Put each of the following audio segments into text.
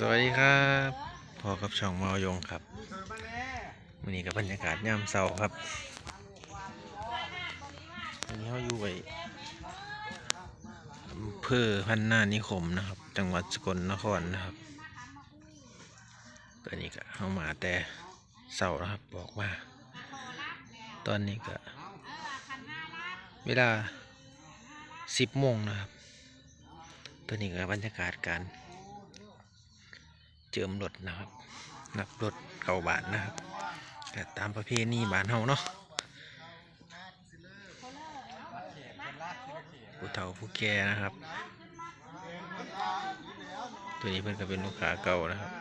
สวัสดีครับพอกับช่องมอยงครับวันนี้กับบรรยากาศยามเช้าครับวันนี้เขาอยู่ไว้อำเภอพันนานิคมนะครับ จังหวัดสกลนครนะครับก็นี่ก็เข้ามาแต่เช้านะครับบอกมาตอนนี้ก็เวลาสิบโมงนะครับตอนนี้ก็บรรยากาศการ จิมรถนะครับนับรถเข้าบ้านนะครับก็ตามประเพณีบ้านเฮาเนาะผู้เฒ่าผู้แก่นะครับ ตัวนี้เพิ่อนก็เป็นลูกค้าเก่านะครับ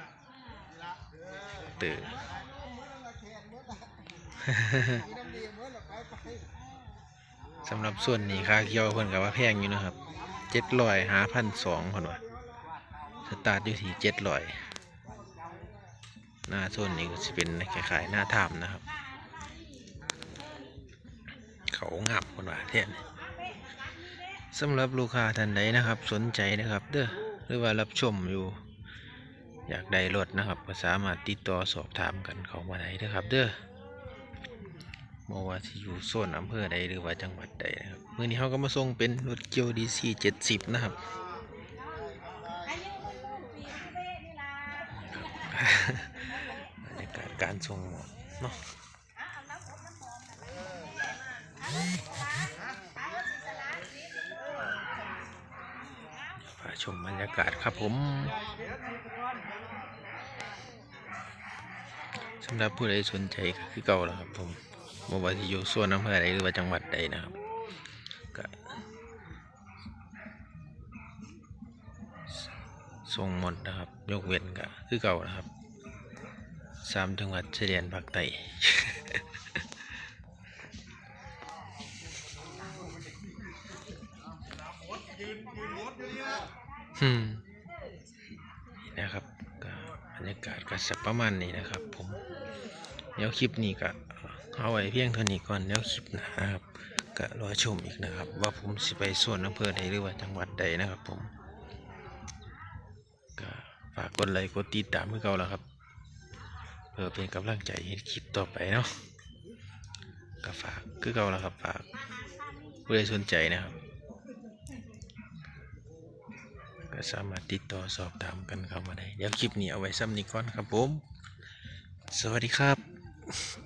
ตื่นสำหรับส่วนนี้ค่าเกี่ยวเพิ่นก็ว่าแพงอยู่นะครับเจ็ดร้อยหาพันสองคนว่าสตาร์ทอยู่ที่เจ็ดร้อย หน้าส่วนนี้ก็จะเป็นคล้ายๆหน้าถ้ำนะครับ เขางับคนว่าเท่นสำหรับลูกค้าท่านใดนะครับ สนใจนะครับ เด้อหรือว่ารับชมอยู่ อยากได้รถนะครับ ก็สามารถติดต่อสอบถามกันเข้ามาได้นะครับ เด้อบ่ว่าที่อยู่โซนอำเภอใดหรือว่าจังหวัดใดนะครับมื้อนี้เขาก็มาส่งเป็นรถเกียวดีซี70นะครับ บรรยากาศการส่งหมดเนาะพาชมบรรยากาศครับผมสำหรับผู้ใดสนใจก็คือเก่าแล้วครับผมบ่ว่าที่อยู่ส่วนอำเภอใดหรือว่าจังหวัดใดนะครับก็ส่งหมดนะครับ ยกเว้นก็คือเก่านะครับ สามจังหวัดชายแดนภาคใต้นี่นะครับบรรยากาศก็สักประมาณนี้นะครับ ผมเดี๋ยวคลิปนี้ก็เอาไว้เพียงเท่านี้ก่อนเดี๋ยวคลิปหนะครับก็รอชมอีกนะครับ ว่าผมสิไปส่วนอำเภอใดหรือว่าจังหวัดใดนะครับผมก็ฝากกดไลค์กดติดตามเพื่อเก่าแล้วครับ เพื่อเป็นกำลังใจให้คลิปต่อไปเนาะก็ฝากคือเก่าแล้วครับฝากผู้ใดสนใจนะครับ ก็สามารถติดต่อสอบถามกันเข้ามาได้เดี๋ยวคลิปนี้เอาไว้ซ้ำนี้ก่อนครับผม สวัสดีครับ